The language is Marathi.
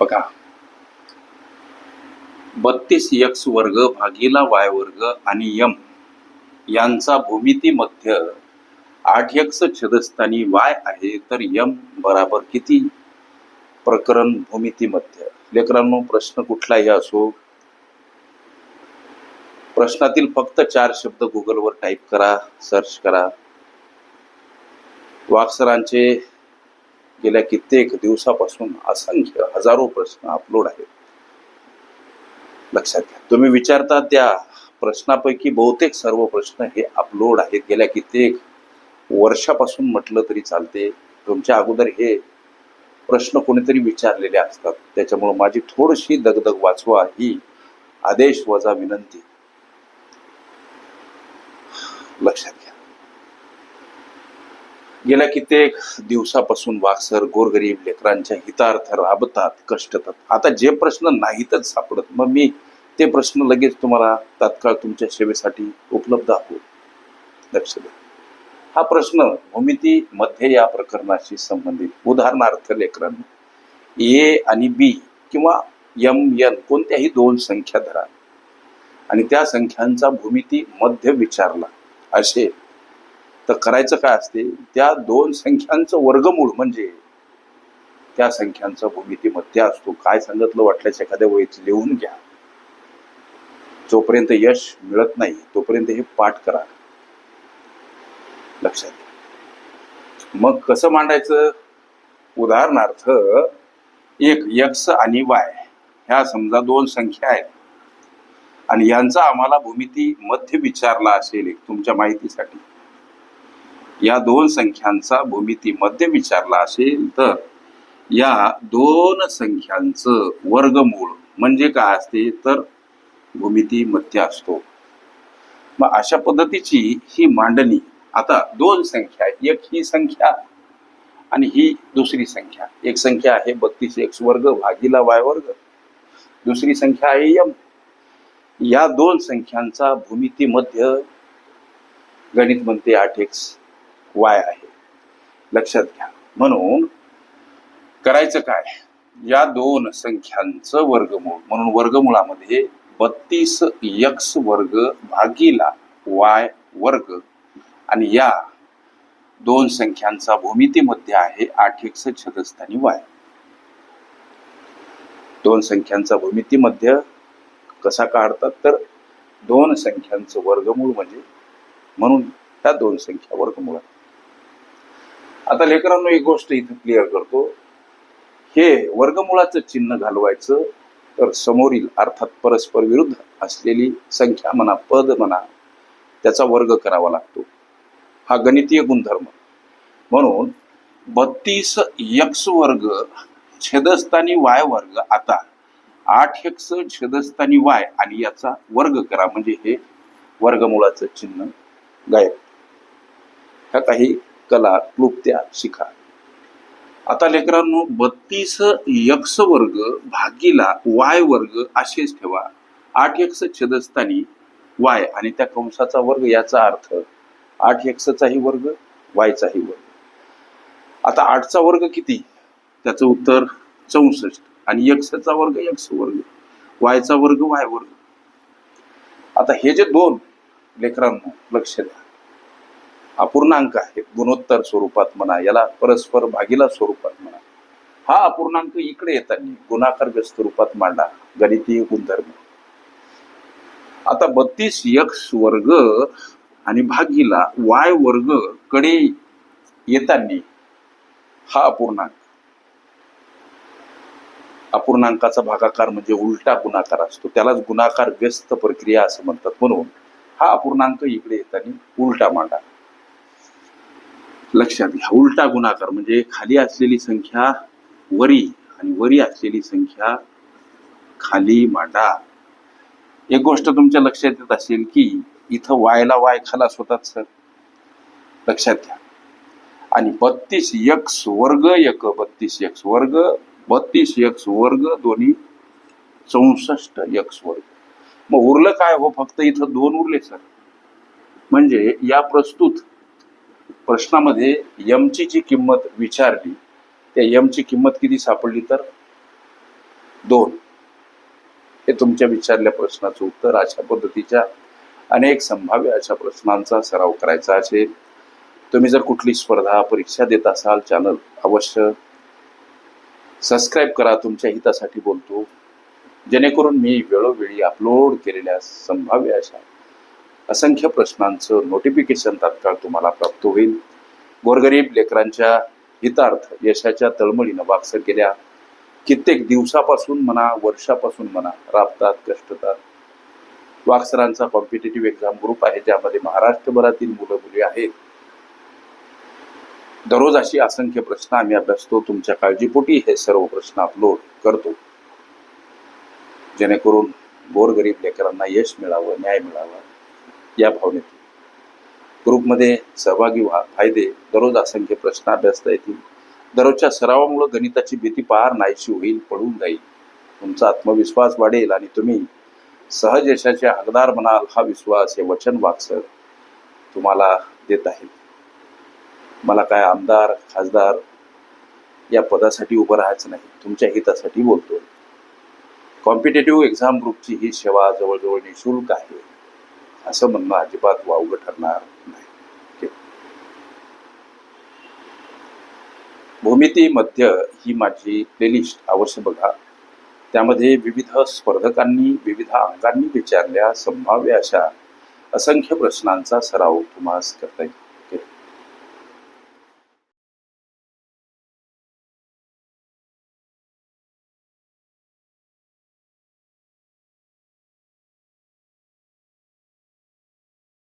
बघा. बत्तीस यक्स वर्ग भागीला वाय वर्ग आणि यम यांचा भूमिती मध्य आठ यक्स छेदस्थानी वाय आहे तर यम बराबर किती? प्रकरण भूमिती मध्य लेकरांनो प्रश्न कुठलाही असो प्रश्नातील फक्त चार शब्द गुगलवर टाईप करा सर्च करा. वाक्सरांचे गेल्या कित्येक दिवसापासून असंख्य हजारो प्रश्न अपलोड आहेत. लक्षात घ्या. तुम्ही विचारता त्या प्रश्नापैकी बहुतेक सर्व प्रश्न हे अपलोड आहेत. गेल्या कित्येक वर्षापासून म्हटलं तरी चालते. तुमच्या अगोदर हे प्रश्न कोणीतरी विचारलेले असतात. त्याच्यामुळे माझी थोडीशी दगदग वाचवा ही आदेश वजा विनंती लक्षात घ्या गेल्या कित्येक दिवसापासून वाकसर गोरगरीब लेकरांच्या हितार्थ राबतात कष्टतात. आता जे प्रश्न नाहीतच सापडत मग मी ते प्रश्न लगेच तुम्हाला तात्काळ तुमच्या सेवेसाठी उपलब्ध आहो लक्ष द्या. हा प्रश्न भूमिती मध्ये या प्रकरणाशी संबंधित. उदाहरणार्थ लेकरांना ए आणि बी किंवा एम एन कोणत्याही दोन संख्या धरा. आणि त्या संख्यांचा भूमिती मध्य विचारला. असेल तर करायचं काय असते? त्या दोन संख्यांचं वर्गमूळ म्हणजे त्या संख्यांचा भूमिती मध्य असतो. काय सांगितलं वाटल्यास एखाद्या वयीत लिहून घ्या. जोपर्यंत यश मिळत नाही तोपर्यंत हे पाठ करा. लक्षात मग कसं मांडायचं? उदाहरणार्थ एक यक्स आणि वाय ह्या समजा दोन संख्या आहेत. आणि यांचा आम्हाला भूमिती मध्य विचारला असेल एक तुमच्या माहितीसाठी. या दोन संख्यांचा भूमिती मध्य विचारला असेल तर या दोन संख्यांचं वर्गमूळ म्हणजे काय असते? तर भूमिती मध्य असतो. मग अशा पद्धतीची ही मांडणी आता दोन संख्या एक ही संख्या आणि ही दुसरी संख्या. एक संख्या आहे बत्तीस एक्स वर्ग भागीला वाय वर्ग. दुसरी संख्या आहे यम. या दोन संख्यांचा भूमिती मध्य गणित म्हणते आठ एक्स. वाय आहे. लक्षात घ्या. म्हणून करायचं काय? या दोन संख्यांचं वर्गमूळ. म्हणून वर्गमुळामध्ये बत्तीस यक्स वर्ग भागीला वाय वर्ग. आणि या दोन संख्यांचा भूमितीमध्ये आहे आठ एक्स छदस्थानी वाय. दोन संख्यांचा भूमितीमध्ये कसा काढतात? तर दोन संख्यांचं वर्गमूळ म्हणजे म्हणून त्या दोन संख्या वर्गमूळ आहेत. आता लेकरांनो एक गोष्ट इथं क्लिअर करतो. हे वर्गमुळाचं चिन्ह घालवायचं तर समोरील अर्थात परस्पर विरुद्ध असलेली संख्या म्हणा पद म्हणा त्याचा वर्ग करावा लागतो. हा गणितीय गुणधर्म. म्हणून बत्तीस यक्स वर्ग छेदस्थानी वाय वर्ग आता आठ यक्स छेदस्थानी वाय आणि याचा वर्ग करा म्हणजे हे वर्गमुळाचं चिन्ह गायब. ह्या काही कला क्लुप्त्या शिका आता लेकरांनो बत्तीस यक्ष वर्ग भागीला वाय वर्ग असेच ठेवा. आठ यक्ष छेदस्थानी वाय आणि त्या कंसाचा वर्ग याचा अर्थ आठ यक्षचाही वर्ग वायचाही वर्ग. आता आठचा वर्ग किती? त्याचं उत्तर चौसष्ट. आणि यक्षचा वर्ग यक्ष वर्ग. वायचा वर्ग वाय वर्ग. आता हे जे दोन लेकरांना लक्ष द्या. अपूर्णांक आहे. गुणोत्तर स्वरूपात म्हणा याला परस्पर भागीला स्वरूपात म्हणा. हा अपूर्णांक इकडे येताना गुणाकार व्यस्त रूपात मांडा गणितीय गुणधर्म. आता बत्तीस यक्स वर्ग आणि भागीला वाय वर्गकडे येताना हा अपूर्णांक. अपूर्णांकाचा भागाकार म्हणजे उलटा गुणाकार असतो. त्यालाच गुणाकार व्यस्त प्रक्रिया असं म्हणतात. म्हणून हा अपूर्णांक इकडे येताना उलटा मांडा. लक्षात घ्या. उलटा गुणाकार म्हणजे खाली असलेली संख्या वरी आणि वरी असलेली संख्या खाली मांडा. एक गोष्ट तुमच्या लक्षात येत असेल की इथं वायला वाय खालास होतात सर. लक्षात घ्या. आणि बत्तीस यक्स वर्ग एक बत्तीस यक्स वर्ग बत्तीस यक्स वर्ग दोन्ही चौसष्ट यक्स वर्ग. मग उरलं काय हो? फक्त इथं दोन उरले सर. म्हणजे या प्रस्तुत प्रश्नामध्ये यमची जी किंमत विचारली त्या यमची किंमत किती सापडली तर? दोन. हे तुमच्या विचारल्या प्रश्नाचं उत्तर अशा पद्धतीच्या अनेक संभाव्य अशा प्रश्नांचा सराव करायचा असेल. तुम्ही जर कुठली स्पर्धा परीक्षा देत असाल चॅनल अवश्य सबस्क्राईब करा. तुमच्या हितासाठी बोलतो. जेणेकरून मी वेळोवेळी अपलोड केलेल्या संभाव्य अशा असंख्य प्रश्नांचं नोटिफिकेशन तात्काळ तुम्हाला प्राप्त होईल. गोरगरीब लेकरांच्या हितार्थ यशाच्या तळमळीनं वागसर गेल्या कित्येक दिवसापासून म्हणा वर्षापासून म्हणा राबतात कष्टतात. वाक्सरांचा कॉम्पिटेटिव्ह एक्झाम ग्रुप आहे ज्यामध्ये महाराष्ट्रभरातील मुलं मुली आहेत. दररोज अशी असंख्य प्रश्न आम्ही अभ्यासतो. तुमच्या काळजीपोटी हे सर्व प्रश्न अपलोड करतो. जेणेकरून गोरगरीब लेकरांना यश मिळावं न्याय मिळावा. या भावनेतून. ग्रुपमध्ये सहभागी व्हा. फायदे दररोज असंख्य प्रश्न अभ्यासता येतील. दररोजच्या सरावामुळे गणिताची भीती पार नाहीशी होईल पळून जाईल. तुमचा आत्मविश्वास वाढेल आणि तुम्ही सहज यशाचे हकदार म्हणाल हा विश्वास हे वचन वाक्सर तुम्हाला देत आहे. मला काय आमदार खासदार या पदासाठी उभं राहायचं नाही. तुमच्या हितासाठी बोलतोय. कॉम्पिटेटिव्ह एक्झाम ग्रुपची ही सेवा जवळजवळ निशुल्क आहे. असं म्हणणं अजिबात वावगं ठरणार नाही. भूमिती मध्य ही माझी प्लेलिस्ट अवश्य बघा. त्यामध्ये विविध स्पर्धकांनी विविध अंगांनी विचारल्या संभाव्य अशा असंख्य प्रश्नांचा सराव तुम्हाला करता येईल.